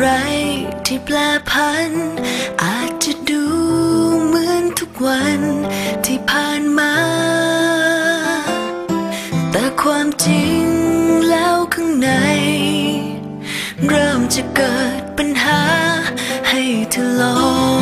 ไรที่แปลพัน อาจจะดูเหมือนทุกวันที่ผ่านมา แต่ความจริงแล้วข้างใน เริ่มจะเกิดปัญหาให้เธอลอง